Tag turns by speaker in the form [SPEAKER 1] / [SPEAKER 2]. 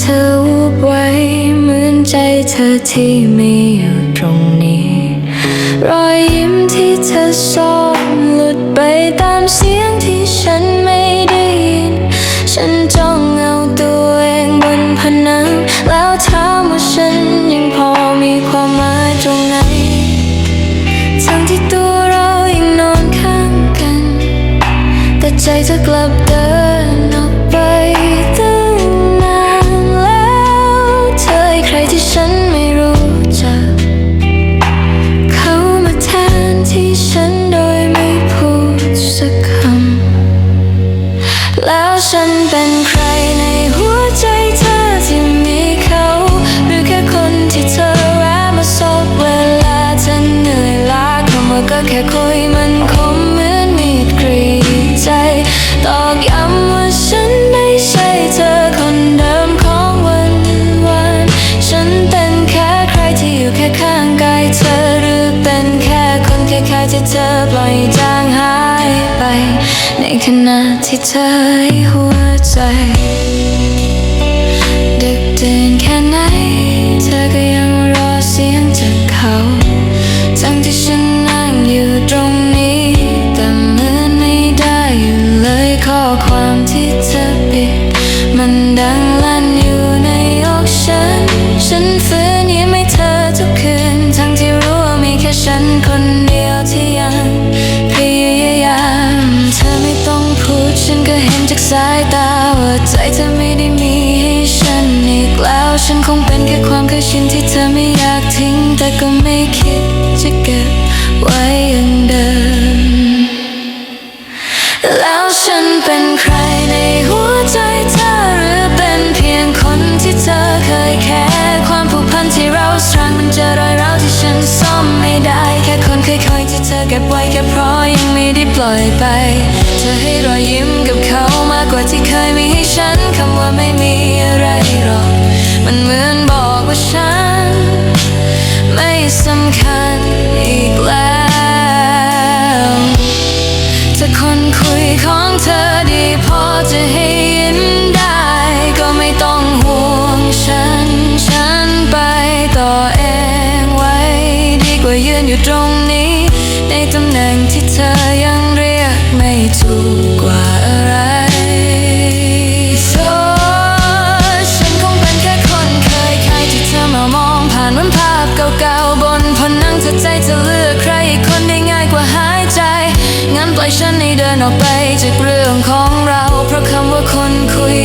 [SPEAKER 1] เธอวูบไว้เหมือนใจเธอที่มีอยู่ตรงนี้ รอยยิ้มที่เธอซ่อนหลุดไปตามเสียงที่ฉันไม่ได้ยิน ฉันจ้องเอาตัวเองบนผนัง แล้วถามว่าฉันยังพอมีความหมายตรงไหนทั้งที่ตัวเรายังนอนข้างกัน แต่ใจเธอกลับเดิน แล้วฉันเป็นใครในหัวใจเธอที่มีเขาหรือแค่คนที่เธอแวะมาสบเวลาเธอเหนื่อยล้าคำว่าก็แค่คุยมันคมเหมือนมีดกรีดใจตอกย้ำว่าฉันไม่ใช่เธอคนเดิมของวันวัน ฉันเป็นแค่ใครที่อยู่แค่ข้างกายเธอหรือเป็นแค่คนแค่แค่ที่เธอปล่อยจางหาย ในขณะที่เธอให้หัวใจ ดึกดื่นแค่ไหน แล้วฉันคงเป็นแค่ความเคยชินที่เธอไม่อยากทิ้ง แต่ก็ไม่คิดจะเก็บไว้อย่างเดิม แล้วฉันเป็นใครในหัวใจเธอหรือเป็นเพียงคนที่เธอเคยแค่ความผูกพันที่เราสร้างมันจอรอยร้าวที่ฉันซ่อมไม่ได้ แค่คนเคยคอยที่เธอเก็บไว้แค่เพราะยังไม่ได้ปล่อยไป เธอให้รอยยิ้มกับเขา มันเหมือนบอกว่าฉัน ไม่สำคัญอีกแล้วถ้าคนคุยของเธอดีพอจะให้ยินได้ ก็ไม่ต้องห่วงฉัน ฉันไปต่อเองไว้ ดีกว่ายืนอยู่ตรงนี้ ในตำแหน่งที่เธอยังเรียกไม่ถูกกว่าานเหมือนภาพเก่าๆบนผนังเธอใจจะเลือกใครคนได้ง่ายกว่าหายใจ งั้นปล่อยฉันให้เดินออกไปจากเรื่องของเรา เพราะคำว่าคนคุย